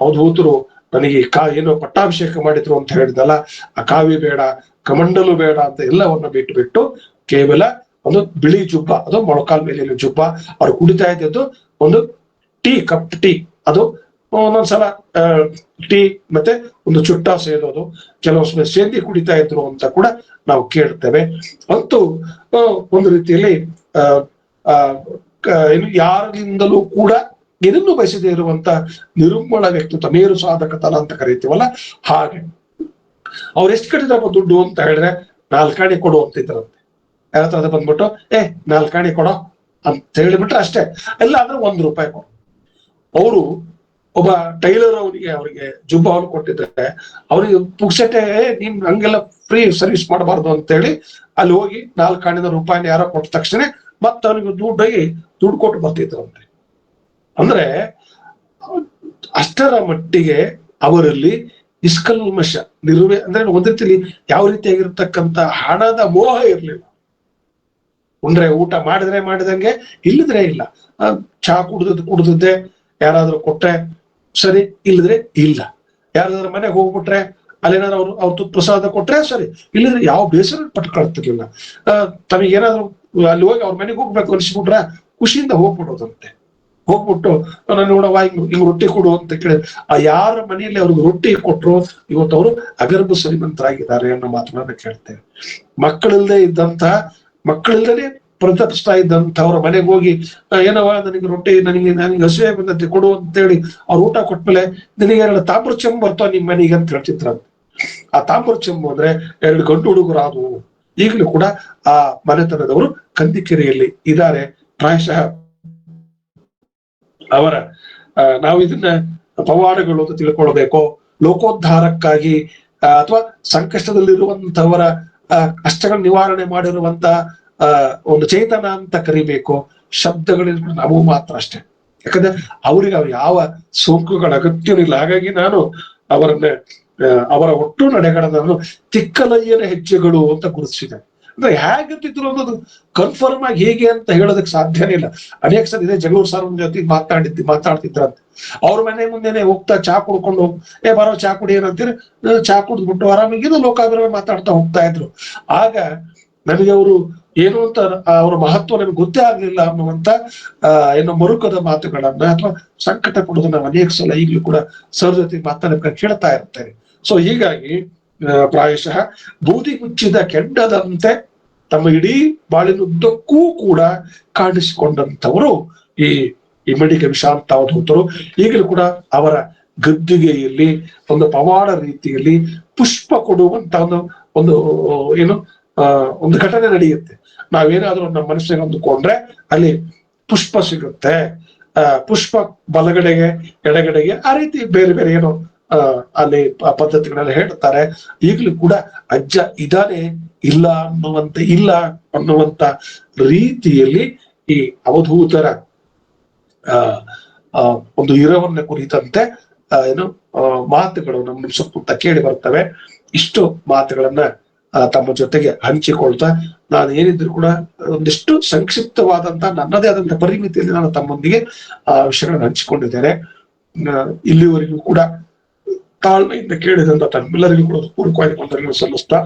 ಅವಧೂತರು ನನಗೆ ಕಾ ಏನೋ ಪಟ್ಟಾಭಿಷೇಕ ಮಾಡಿದ್ರು ಅಂತ ಹೇಳಿದಲ್ಲ ಆ ಕಾವಿ ಬೇಡ, ಕಮಂಡಲು ಬೇಡ ಅಂತ ಎಲ್ಲವನ್ನ ಬಿಟ್ಟು ಬಿಟ್ಟು ಕೇವಲ ಒಂದು ಬಿಳಿ ಜುಬ್ಬ, ಅದು ಮೊಳಕಾಲ್ ಮೇಲಿನ ಜುಬ್ಬ, ಅವ್ರು ಕುಡಿತಾ ಇದ್ದದ್ದು ಒಂದು ಟೀ, ಕಪ್ ಟೀ, ಅದು ಒಂದೊಂದ್ಸಲ ಟೀ ಮತ್ತೆ ಒಂದು ಚುಟ್ಟ ಸೇದೋದು. ಕೆಲವು ಸಮಯ ಸೇದಿ ಕುಡಿತಾ ಇದ್ರು ಅಂತ ಕೂಡ ನಾವು ಕೇಳ್ತೇವೆ. ಅಂತೂ ಒಂದು ರೀತಿಯಲ್ಲಿ ಯಾರಿಂದಲೂ ಕೂಡ ಏನನ್ನು ಬಯಸದೇ ಇರುವಂತ ನಿರ್ಮಲ ವ್ಯಕ್ತಿತ್ವ, ಮೇರು ಸಾಧಕತನ ಅಂತ ಕರಿತೀವಲ್ಲ, ಹಾಗೆ. ಅವ್ರು ಎಷ್ಟು ಕಟ್ಟಿದ್ರಪ್ಪ ದುಡ್ಡು ಅಂತ ಹೇಳಿದ್ರೆ, ನಾಲ್ಕಾಣಿ ಕೊಡು ಅಂತಿದ್ರಂತೆ ಯಾರತ್ರ ಬಂದ್ಬಿಟ್ಟು, ಏ, ನಾಲ್ಕಾಣಿ ಕೊಡೋ ಅಂತ ಹೇಳಿಬಿಟ್ರೆ ಅಷ್ಟೇ. ಇಲ್ಲ ಅಂದ್ರೆ ಒಂದ್ ರೂಪಾಯಿ ಕೊಡು. ಅವರು ಒಬ್ಬ ಟೈಲರ್ ಅವರಿಗೆ ಅವರಿಗೆ ಜುಬ್ಬವನ್ನು ಕೊಟ್ಟಿದ್ದಾರೆ ಅವರಿಗೆ ಪುಕ್ಸಟೆ ನಿಮ್ ಹಂಗೆಲ್ಲ ಫ್ರೀ ಸರ್ವಿಸ್ ಮಾಡಬಾರ್ದು ಅಂತೇಳಿ ಅಲ್ಲಿ ಹೋಗಿ ನಾಲ್ಕು ಹಣದ ರೂಪಾಯಿನ ಯಾರೋ ಕೊಟ್ಟ ತಕ್ಷಣ ಮತ್ತೆ ಅವನಿಗೆ ದುಡ್ಡಾಗಿ ದುಡ್ಡು ಕೊಟ್ಟು ಬರ್ತಿದ್ರಂತೆ. ಅಂದ್ರೆ, ಅಷ್ಟರ ಮಟ್ಟಿಗೆ ಅವರಲ್ಲಿ ನಿಷ್ಕಲ್ಮಶ, ನಿರ್ವೇ, ಅಂದ್ರೆ ಒಂದ್ ರೀತಿಯಲ್ಲಿ ಯಾವ ರೀತಿಯಾಗಿರ್ತಕ್ಕಂತ ಹಣದ ಮೋಹ ಇರಲಿಲ್ಲ. ಉಂಡ್ರೆ ಊಟ ಮಾಡಿದ್ರೆ ಮಾಡಿದಂಗೆ ಇಲ್ಲದ್ರೆ ಇಲ್ಲ. ಚಹಾ ಕುಡ್ದದ್ ಕುಡ್ದದ್ದೆ, ಯಾರಾದ್ರೂ ಕೊಟ್ರೆ ಸರಿ ಇಲ್ಲದ್ರೆ ಇಲ್ಲ. ಯಾರಾದ್ರೂ ಮನೆಗೆ ಹೋಗ್ಬಿಟ್ರೆ ಅಲ್ಲೇನಾದ್ರು ಅವ್ರು ಅವ್ರ ತುತ್ತು ಪ್ರಸಾದ ಕೊಟ್ರೆ ಸರಿ. ಇಲ್ಲದ್ರೆ ಯಾವ ಬೇಸರ ಪಟ್ಕೊಳ್ತಿರ್ಲಿಲ್ಲ. ಆ, ತಮಗೆ ಏನಾದ್ರು ಅಲ್ಲಿ ಹೋಗಿ ಅವ್ರ ಮನೆಗೆ ಹೋಗ್ಬೇಕು ಅನಿಸ್ಬಿಟ್ರ ಖುಷಿಯಿಂದ ಹೋಗ್ಬಿಡೋದಂತೆ. ಹೋಗ್ಬಿಟ್ಟು ನಾನು ನೋಡವ ಹಿಂಗ್ ರೊಟ್ಟಿ ಕೊಡು ಅಂತ ಕೇಳಿ ಆ ಯಾರ ಮನೆಯಲ್ಲಿ ಅವ್ರಿಗೆ ರೊಟ್ಟಿ ಕೊಟ್ರು ಇವತ್ತು ಅವರು ಅಗರ್ಭ ಶ್ರೀಮಂತರಾಗಿದ್ದಾರೆ ಅನ್ನೋ ಮಾತನ್ನ ಕೇಳ್ತೇವೆ ಮಕ್ಕಳಿಲ್ಲದೆ ಇದ್ದಂತ ಮಕ್ಕಳಿಲ್ಲದೆ ಪ್ರದರ್ಶಿಸ್ತಾ ಇದ್ದಂಥವ್ರ ಮನೆಗೆ ಹೋಗಿ ಏನೋ ಏನವ್ವ, ನನಗೆ ರೊಟ್ಟಿ, ನನಗೆ ನನಗೆ ಹಸಿವೆ ಬಂದಂತೆ ಕೊಡು ಅಂತೇಳಿ ಅವ್ರು ಊಟ ಕೊಟ್ಮೇಲೆ, ನಿನಗೆ ಎರಡು ತಾಮ್ರ ಚೆಂಬು ಬರ್ತಾವ ನಿಮ್ ಮನೆಗೆ ಅಂತ ಹೇಳ್ತಿದ್ರಂತೆ ಆ ತಾಮ್ರ ಚೆಂಬು ಅಂದ್ರೆ ಎರಡು ಗಂಡು ಹುಡುಗರು ಆದವು. ಈಗಲೂ ಕೂಡ ಆ ಮನೆತನದವರು ಕಂದಿಕೆರೆಯಲ್ಲಿ ಇದ್ದಾರೆ. ಪ್ರಾಯಶಃ ಅವರ ನಾವು ಇದನ್ನ ಪವಾಡಗಳು ಅಂತ ತಿಳ್ಕೊಳ್ಬೇಕು. ಲೋಕೋದ್ಧಾರಕ್ಕಾಗಿ ಅಥವಾ ಸಂಕಷ್ಟದಲ್ಲಿರುವಂತವರ ಕಷ್ಟಗಳ ನಿವಾರಣೆ ಮಾಡಿರುವಂತ ಒಂದು ಚೇತನ ಅಂತ ಕರಿಬೇಕು, ಶಬ್ದಗಳಿಂದ ನಾವು ಮಾತ್ರ ಅಷ್ಟೇ. ಯಾಕಂದ್ರೆ ಅವರಿಗೆ ಅವ್ರು ಯಾವ ಸೋಂಕುಗಳ ಅಗತ್ಯವಿಲ್ಲ. ಹಾಗಾಗಿ ನಾನು ಅವರನ್ನ ಅವರ ಒಟ್ಟು ನಡೆಗಳನ್ನು ತಿಕ್ಕಲಯ್ಯನ ಹೆಜ್ಜೆಗಳು ಅಂತ ಗುರುತಿಸಿದೆ ಅಂದ್ರೆ ಹೇಗಿರ್ತಿದ್ರು ಅನ್ನೋದು ಕನ್ಫರ್ಮ್ ಆಗಿ ಹೇಗೆ ಅಂತ ಹೇಳೋದಕ್ಕೆ ಸಾಧ್ಯನೇ ಇಲ್ಲ. ಅನೇಕ ಸಲ ಇದೆ ಜಗಳೂರು ಸರ್ ಜೊತೆ ಮಾತಾಡ್ತಿದ್ರ ಮಾತಾಡ್ತಿದ್ರಂತ. ಅವ್ರ ಮನೆ ಮುಂದೆನೆ ಹೋಗ್ತಾ ಚಾ ಕುಡ್ಕೊಂಡು ಏ, ಬರೋ ಚಾ ಕುಡಿ ಏನಂತೀರಿ ಚಾ ಕುಡಿದ್ಬಿಟ್ಟು ಆರಾಮಾಗಿ ಲೋಕಾಭಿರ ಮಾತಾಡ್ತಾ ಹೋಗ್ತಾ ಇದ್ರು. ಆಗ ನನಗೆ ಅವರು ಏನು ಅಂತ ಅವರ ಮಹತ್ವ ನನಗೆ ಗೊತ್ತೇ ಆಗ್ಲಿಲ್ಲ ಅನ್ನುವಂತ ಏನು ಮರುಕದ ಮಾತುಗಳನ್ನ ಅಥವಾ ಸಂಕಟ ಕೊಡೋದನ್ನ ಅನೇಕ ಸಲ ಈಗಲೂ ಕೂಡ ಸರ್ ಜೊತೆ ಮಾತನಾಡ ಕೇಳ್ತಾ ಇರ್ತೇನೆ. ಸೊ ಹೀಗಾಗಿ ಪ್ರಾಯಶಃ ಬೂದಿ ಮುಚ್ಚಿದ ಕೆಂಡದಂತೆ ತಮ್ಮ ಇಡೀ ಬಾಳಿನುದ್ದಕ್ಕೂ ಕೂಡ ಕಾಣಿಸಿಕೊಂಡಂತವರು ಈ ಇಮ್ಮಡಿಗೆ ವಿಶಾಂತ ಈಗಲೂ ಕೂಡ ಅವರ ಗದ್ದಿಗೆಯಲ್ಲಿ ಒಂದು ಪವಾಡ ರೀತಿಯಲ್ಲಿ ಪುಷ್ಪ ಕೊಡುವಂತ ಒಂದು ಒಂದು, ಏನು ಒಂದು ಘಟನೆ ನಡೆಯುತ್ತೆ. ನಾವೇನಾದ್ರೂ ನಮ್ಮ ಮನಸ್ಸಿಗೆ ಅಂದುಕೊಂಡ್ರೆ ಅಲ್ಲಿ ಪುಷ್ಪ ಸಿಗುತ್ತೆ. ಪುಷ್ಪ ಬಲಗಡೆಗೆ, ಎಡಗಡೆಗೆ ಆ ರೀತಿ ಬೇರೆ ಬೇರೆ ಏನೋ ಅಲ್ಲಿ ಪದ್ಧತಿಗಳೆಲ್ಲ ಹೇಳ್ತಾರೆ. ಈಗಲೂ ಕೂಡ ಅಜ್ಜ ಇದಾನೆ ಇಲ್ಲ ಅನ್ನುವಂತ ಇಲ್ಲ ಅನ್ನುವಂತ ರೀತಿಯಲ್ಲಿ ಈ ಅವಧೂತರ, ಆ ಒಂದು ಇರವನ್ನ ಕುರಿತಂತೆ ಏನು ಮಾತುಗಳು ನಮ್ಮ ಸುತ್ತಮುತ್ತ ಕೇಳಿ ಬರ್ತವೆ. ಇಷ್ಟು ಮಾತುಗಳನ್ನ ತಮ್ಮ ಜೊತೆಗೆ ಹಂಚಿಕೊಳ್ತಾ ನಾನು ಏನಿದ್ರು ಕೂಡ ಒಂದಿಷ್ಟು ಸಂಕ್ಷಿಪ್ತವಾದಂತ ನನ್ನದೇ ಆದಂತಹ ಪರಿಮಿತಿಯಲ್ಲಿ ನಾನು ತಮ್ಮೊಂದಿಗೆ ಆ, ವಿಷಯಗಳನ್ನು ಹಂಚಿಕೊಂಡಿದ್ದೇನೆ. ಇಲ್ಲಿವರೆಗೂ ಕೂಡ ತಾಳ್ಮೆಯಿಂದ ಕೇಳಿದಂತ ತಮ್ಮೆಲ್ಲರಿಗೂ ಕೂಡ ಪೂರ್ವಕವಾಗಿ ವಂದನೆಗಳನ್ನು ಸಲ್ಲಿಸ್ತಾ